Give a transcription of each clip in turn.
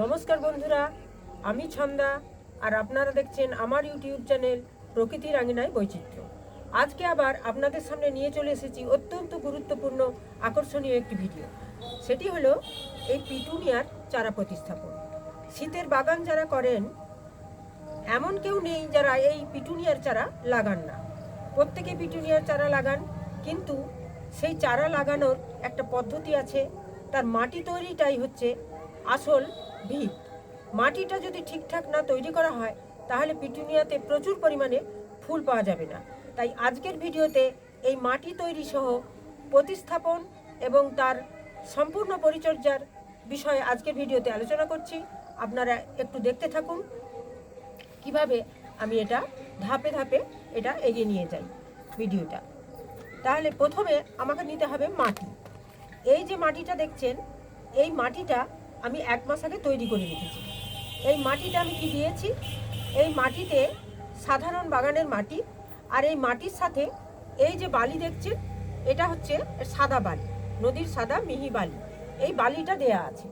নমস্কার বন্ধুরা, আমি ছন্দা আর আপনারা দেখছেন আমার ইউটিউব চ্যানেল প্রকৃতির আঙিনায় বৈচিত্র্য। আজকে আবার আপনাদের সামনে নিয়ে চলে এসেছি অত্যন্ত গুরুত্বপূর্ণ, আকর্ষণীয় একটি ভিডিও। সেটি হলো এই পিটুনিয়ার চারা প্রতিস্থাপন। শীতের বাগান যারা করেন, এমন কেউ নেই যারা এই পিটুনিয়ার চারা লাগান না। প্রত্যেকে পিটুনিয়ার চারা লাগান, কিন্তু সেই চারা লাগানোর একটা পদ্ধতি আছে তার মাটি তৈরিটাই হচ্ছে আসল ভিত। মাটিটা যদি ঠিকঠাক না তৈরি করা হয়, তাহলে পিটুনিয়াতে প্রচুর পরিমাণে ফুল পাওয়া যাবে না। তাই আজকের ভিডিওতে এই মাটি তৈরি সহ প্রতিস্থাপন এবং তার সম্পূর্ণ পরিচর্যার বিষয়ে আজকের ভিডিওতে আলোচনা করছি। আপনারা একটু দেখতে থাকুন, কীভাবে আমি এটা ধাপে ধাপে এটা এগিয়ে নিয়ে যাই ভিডিওটা। তাহলে প্রথমে আমাকে নিতে হবে মাটি। এই যে মাটিটা দেখছেন, এই মাটিটা আমি এক মাস আগে তৈরি করে রেখেছি। এই মাটিটা আমি কি দিয়েছি? এই মাটিতে সাধারণ বাগানের মাটি আর এই মাটির সাথে এই যে বালি দেখছেন, এটা হচ্ছে সাদা বালি, নদীর সাদা মিহি বালি। এই বালিটা দেয়া আছে।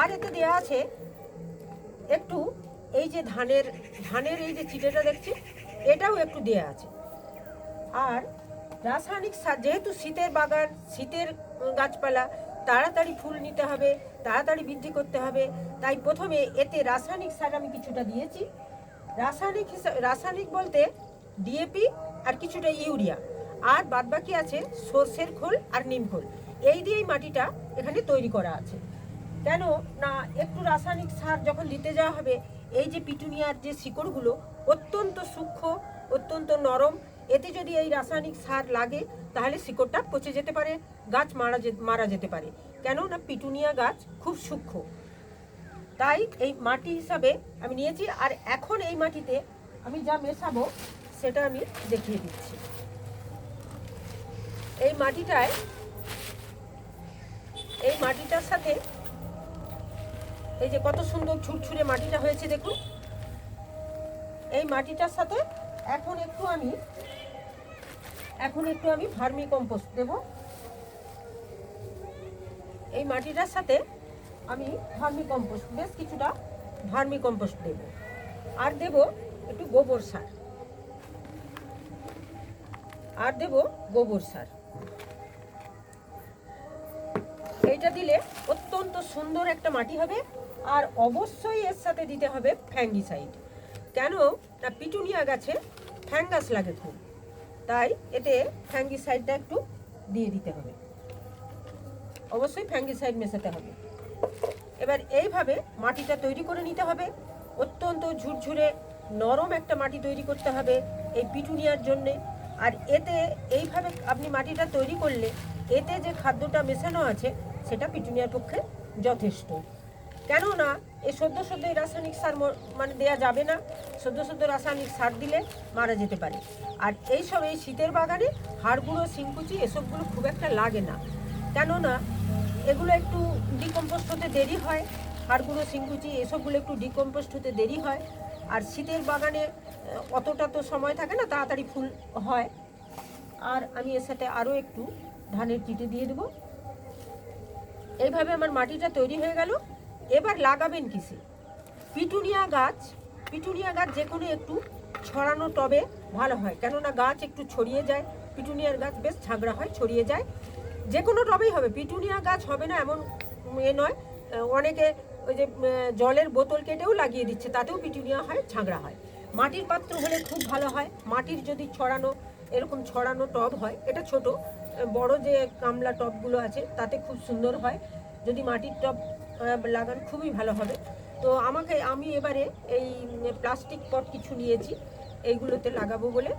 আর এতে দেয়া আছে একটু এই যে ধানের ধানের এই যে চিটেটা দেখছি এটাও একটু দেয়া আছে। আর রাসায়নিক সার, যেহেতু শীতের বাগান, শীতের গাছপালা, তাড়াতাড়ি ফুল নিতে হবে, তাড়াতাড়ি বৃদ্ধি করতে হবে। তাই প্রথমে এতে রাসায়নিক সার আমি কিছুটা দিয়েছি। রাসায়নিক রাসায়নিক বলতে ডিএপি আর কিছুটা ইউরিয়া। আর বাদবাকি আছে সর্ষের খোল আর নিম খোল। এই দিয়েই মাটিটা এখানে তৈরি করা আছে। কেন না, একটু রাসায়নিক সার যখন দিতে যাওয়া হবে, এই যে পিটুনিয়ার যে শিকড়গুলো অত্যন্ত সূক্ষ্ম, অত্যন্ত নরম এতে যদি এই রাসায়নিক সার লাগে, তাহলে শিকড়টা পচে যেতে পারে, গাছ মারা মারা যেতে পারে। কেন না পিটুনিয়া গাছ খুব সূক্ষ্ম। তাই এই মাটি হিসাবে আমি নিয়েছি, আর এখন এই মাটিতে আমি যা মেশাবো, সেটা আমি দেখিয়ে দিচ্ছি। এই মাটিটায়, এই মাটিটার সাথে এই যে কত সুন্দর ছুটছুড়ে মাটিটা হয়েছে, দেখুন। এই মাটিটার সাথে এখন একটু আমি এখন একটু আমি ভার্মি কম্পোস্ট দেব। এই মাটিটার সাথে আমি ভার্মি কম্পোস্ট, বেশ কিছুটা ভার্মি কম্পোস্ট দেব। আর দেব একটু গোবর সার। আর দেব গোবর সার। এইটা দিলে অত্যন্ত সুন্দর একটা মাটি হবে আর অবশ্যই এর সাথে দিতে হবে ফ্যাঙ্গিসাইড। কেন? না, পিটুনিয়া গাছে ফ্যাঙ্গাস লাগে খুব। তাই এতে ফ্যাঙ্গিসাইডটা একটু দিয়ে দিতে হবে। অবশ্যই ফ্যাঙ্গিসাইড মেশাতে হবে। এবার এইভাবে মাটিটা তৈরি করে নিতে হবে। অত্যন্ত ঝুরঝুরে, নরম একটা মাটি তৈরি করতে হবে এই পিটুনিয়ার জন্যে। আর এতে এইভাবে আপনি মাটিটা তৈরি করলে এতে যে খাদ্যটা মেশানো আছে, সেটা পিটুনিয়ার পক্ষে যথেষ্ট। কেননা এই সদ্য সদ্য এই রাসায়নিক সার মানে দেয়া যাবে না। সদ্য সদ্য রাসায়নিক সার দিলে মারা যেতে পারে। আর এই সব এই শীতের বাগানে হাড়গুঁড়ো, শিংকুচি এসবগুলো খুব একটা লাগে না। কেননা এগুলো একটু ডিকম্পোস্ট হতে দেরি হয়। হাড়গুঁড়ো, শিংকুচি এসবগুলো একটু ডিকম্পোস্ট হতে দেরি হয়। আর শীতের বাগানে অতটা তো সময় থাকে না, তাড়াতাড়ি ফুল হয়। আর আমি এর সাথে আরও একটু ধানের চিটে দিয়ে দেবো। এইভাবে আমার মাটিটা তৈরি হয়ে গেল। এবার লাগাবেন কিসে? পিটুনিয়া গাছ পিটুনিয়া গাছ যে কোনো একটু ছড়ানো টবে ভালো হয়। কেননা গাছ একটু ছড়িয়ে যায়, পিটুনিয়ার গাছ বেশ ঝাগড়া হয়, ছড়িয়ে যায়। যে কোনো টবেই হবে, পিটুনিয়া গাছ হবে না এমন এ নয়, অনেকে ওই যে জলের বোতল কেটেও লাগিয়ে দিচ্ছে, তাতেও পিটুনিয়া হয় ঝাগড়া হয়। মাটির পাত্র হলে খুব ভালো হয়, মাটির যদি ছড়ানো, এরকম ছড়ানো টব হয়, এটা ছোট, বড় যে গামলা টবগুলো আছে, তাতে খুব সুন্দর হয়। যদি মাটির টব লাগান, খুবই ভালো হবে। তো আমাকে আমি এবারে এই প্লাস্টিক পট কিছু নিয়েছি, এইগুলোতে লাগাবো বলে।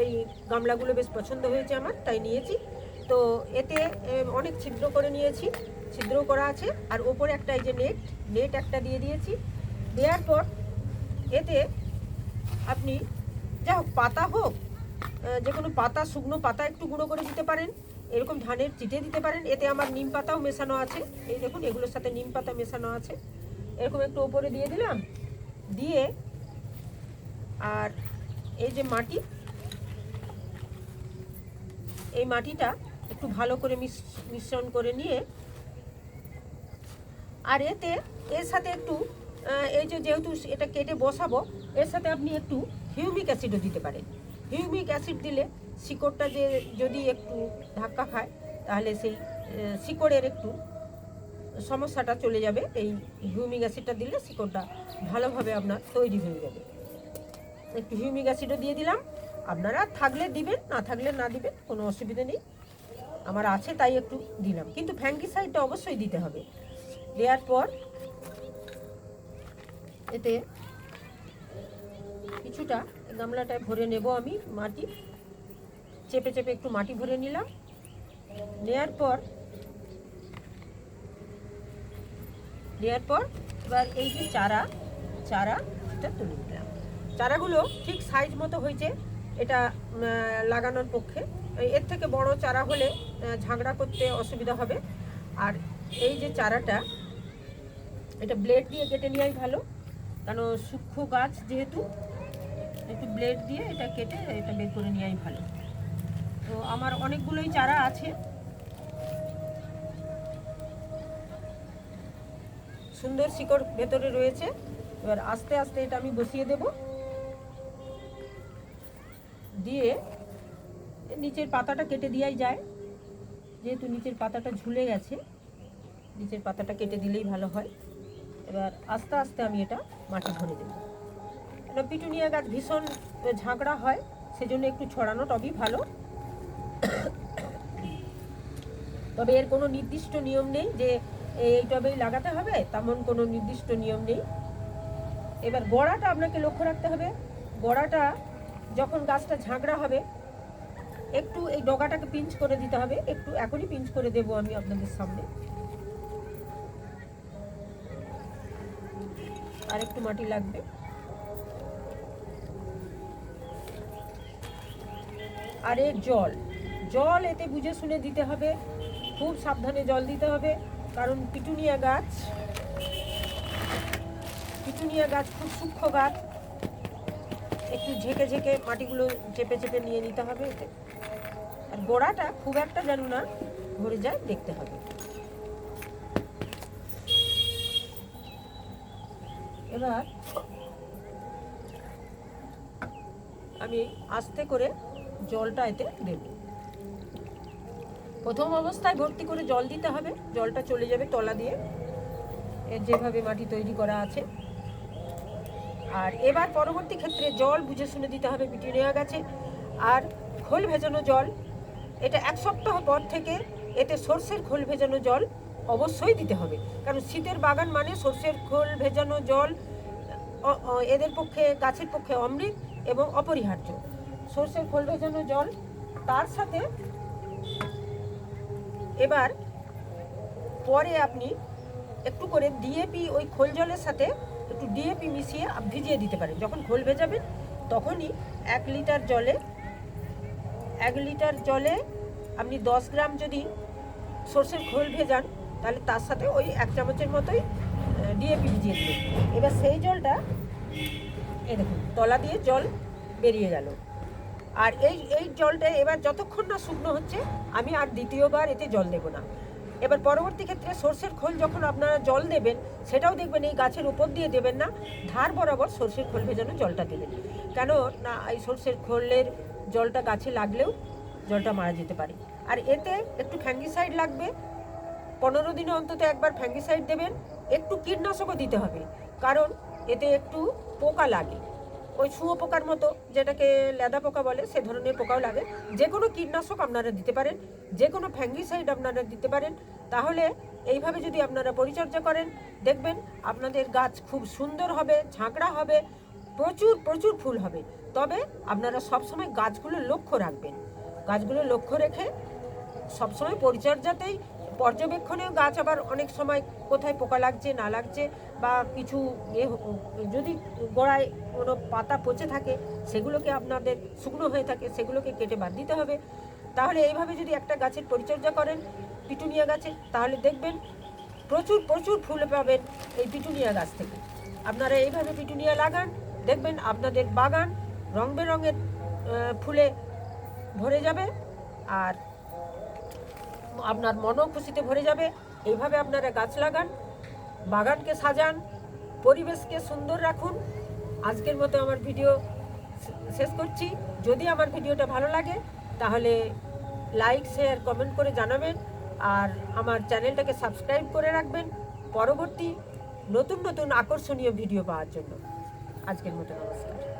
এই গামলাগুলো বেশ পছন্দ হয়েছে আমার, তাই নিয়েছি। তো এতে অনেক ছিদ্র করে নিয়েছি, ছিদ্র করা আছে। আর ওপরে একটা এই যে নেট নেট একটা দিয়ে দিয়েছি। দেওয়ার পর এতে আপনি, যা হোক, পাতা হোক যে কোনো পাতা, শুকনো পাতা একটু গুঁড়ো করে দিতে পারেন। এরকম ধানের চিটে দিতে পারেন। এতে আমার নিম পাতাও মেশানো আছে। এই দেখুন, এগুলোর সাথে নিম পাতা মেশানো আছে। এরকম একটু ওপরে দিয়ে দিলাম। দিয়ে আর এই যে মাটি, এই মাটিটা একটু ভালো করে মিশ- মিশ্রণ করে নিয়ে, আর এতে, এর সাথে একটু এই যে যেহেতু এটা কেটে বসাবো, এর সাথে আপনি একটু হিউমিক অ্যাসিডও দিতে পারেন। হিউমিক অ্যাসিড দিলে শিকড়টা যে যদি একটু ধাক্কা খায়, তাহলে সেই শিকড়ের একটু সমস্যাটা চলে যাবে। এই হিউমিক অ্যাসিডটা দিলে শিকড়টা ভালোভাবে আপনার তৈরি হয়ে যাবে। একটু হিউমিক অ্যাসিডও দিয়ে দিলাম। আপনারা থাকলে দিবেন, না থাকলে না দিবেন, কোনো অসুবিধা নেই। আমার আছে, তাই একটু দিলাম। কিন্তু ফ্যাঙ্গিসাইডটা অবশ্যই দিতে হবে। দেওয়ার পর এতে কিছুটা গামলাটায় ভরে নেব আমি মাটি। চেপে চেপে একটু মাটি ভরে নিলাম। নেয়ার পর দেওয়ার পর এবার এই যে চারা চারা এটা তুলে নিলাম। চারাগুলো ঠিক সাইজ মতো হয়েছে, এটা লাগানোর পক্ষে। এর থেকে বড় চারা হলে ঝাগড়া করতে অসুবিধা হবে। আর এই যে চারাটা, এটা ব্লেড দিয়ে কেটে নেওয়াই ভালো। কেন সূক্ষ্ম গাছ যেহেতু, একটু ব্লেড দিয়ে এটা কেটে এটা বের করে নেওয়াই ভালো। তো আমার অনেকগুলোই চারা আছে। সুন্দর শিকড় ভেতরে রয়েছে। এবার আস্তে আস্তে এটা আমি বসিয়ে দেব। দিয়ে নিচের পাতাটা কেটে দেওয়াই যায়। যেহেতু নিচের পাতাটা ঝুলে গেছে, নিচের পাতাটা কেটে দিলেই ভালো হয়। এবার আস্তে আস্তে আমি এটা মাটি ভরে দেবো। পিটুনিয়া গাছ ভীষণ ঝাঁকড়া হয়, সেজন্য একটু ছড়ানো টবই ভালো। তবে এর কোনো নির্দিষ্ট নিয়ম নেই যে এই টবেই লাগাতে হবে, তেমন কোনো নির্দিষ্ট নিয়ম নেই। এবার গোড়াটা আপনাকে লক্ষ্য রাখতে হবে। গোড়াটা যখন গাছটা ঝাঁকড়া হবে, একটু এই ডগাটাকে পিঞ্চ করে দিতে হবে। একটু এখনই পিঞ্চ করে দেব আমি আপনাদের সামনে। আর একটু মাটি লাগবে। আর এর জল। জল এতে বুঝে শুনে দিতে হবে। খুব সাবধানে জল দিতে হবে। কারণ পিটুনিয়া গাছ পিটুনিয়া গাছ খুব সূক্ষ্ম গাছ। একটু ঝেঁকে ঝেঁকে মাটিগুলো চেপে চেপে নিয়ে নিতে হবে এতে। আর গোড়াটা খুব একটা যেন না ভরে যায়, দেখতে হবে। এবার আমি আস্তে করে জলটা এতে দেব। প্রথম অবস্থায় ভর্তি করে জল দিতে হবে। জলটা চলে যাবে তলা দিয়ে। এর যেভাবে মাটি তৈরি করা আছে। আর এবার পরবর্তী ক্ষেত্রে জল বুঝে শুনে দিতে হবে পিটুনিয়া গাছে। আর খোল ভেজানো জল, এটা এক সপ্তাহ পর থেকে এতে সর্ষের খোল ভেজানো জল অবশ্যই দিতে হবে। কারণ শীতের বাগান মানে সর্ষের খোল ভেজানো জল এদের পক্ষে, গাছের পক্ষে অমৃত এবং অপরিহার্য। সর্ষের খোল ভেজানো জল, তার সাথে এবার পরে আপনি একটু করে ডিএপি ওই খোল জলের সাথে একটু ডিএপি মিশিয়ে ভিজিয়ে দিতে পারেন। যখন খোল ভেজাবেন তখনই এক লিটার জলে, এক লিটার জলে আপনি দশ গ্রাম যদি সর্ষের খোল ভেজান, তাহলে তার সাথে ওই এক চামচের মতোই ডিএপি ভিজিয়ে দিবেন এবার সেই জলটা, এই দেখুন, তলা দিয়ে জল বেরিয়ে গেল। আর এই এই জলটা এবার যতক্ষণ না শুকনো হচ্ছে, আমি আর দ্বিতীয়বার এতে জল দেব না। এবার পরবর্তী ক্ষেত্রে সর্ষের খোল যখন আপনারা জল দেবেন, সেটাও দেখবেন এই গাছের উপর দিয়ে দেবেন না, ধার বরাবর সর্ষের খোল ভেজানো জলটা দেবেন। কেন না, এই সর্ষের খোলের জলটা গাছে লাগলেও জলটা মারা যেতে পারে। আর এতে একটু ফ্যাঙ্গিসাইড লাগবে। পনেরো দিনে অন্তত একবার ফ্যাঙ্গিসাইড দেবেন। একটু কীটনাশকও দিতে হবে। কারণ এতে একটু পোকা লাগে। ওই শুঁয়ো পোকার মতো যেটাকে লেদা পোকা বলে, সে ধরনের পোকাও লাগে। যে কোনো কীটনাশক আপনারা দিতে পারেন, যে কোনো ফ্যাঙ্গিসাইড আপনারা দিতে পারেন। তাহলে এইভাবে যদি আপনারা পরিচর্যা করেন, দেখবেন আপনাদের গাছ খুব সুন্দর হবে, ঝাঁকড়া হবে, প্রচুর প্রচুর ফুল হবে। তবে আপনারা সবসময় গাছগুলো লক্ষ্য রাখবেন। গাছগুলো লক্ষ্য রেখে সবসময় পরিচর্যাতেই পর্যবেক্ষণেও গাছ আবার অনেক সময় কোথায় পোকা লাগছে, না লাগছে বা কিছু এ যদি গোড়ায় কোনো পাতা পচে থাকে, সেগুলোকে আপনাদের শুকনো হয়ে থাকে, সেগুলোকে কেটে বাদ দিতে হবে। তাহলে এইভাবে যদি একটা গাছের পরিচর্যা করেন পিটুনিয়া গাছে, তাহলে দেখবেন প্রচুর প্রচুর ফুল পাবেন এই পিটুনিয়া গাছ থেকে। আপনারা এইভাবে পিটুনিয়া লাগান, দেখবেন আপনাদের বাগান রং বেরঙের ফুলে ভরে যাবে। আর আপনার মনও খুশিতে ভরে যাবে। এইভাবে আপনারা গাছ লাগান, বাগানকে সাজান, পরিবেশকে সুন্দর রাখুন। আজকের মতো আমার ভিডিও শেষ করছি। যদি আমার ভিডিওটা ভালো লাগে, তাহলে লাইক, শেয়ার, কমেন্ট করে জানাবেন। আর আমার চ্যানেলটাকে সাবস্ক্রাইব করে রাখবেন পরবর্তী নতুন নতুন আকর্ষণীয় ভিডিও পাওয়ার জন্য। আজকের মতো নমস্কার।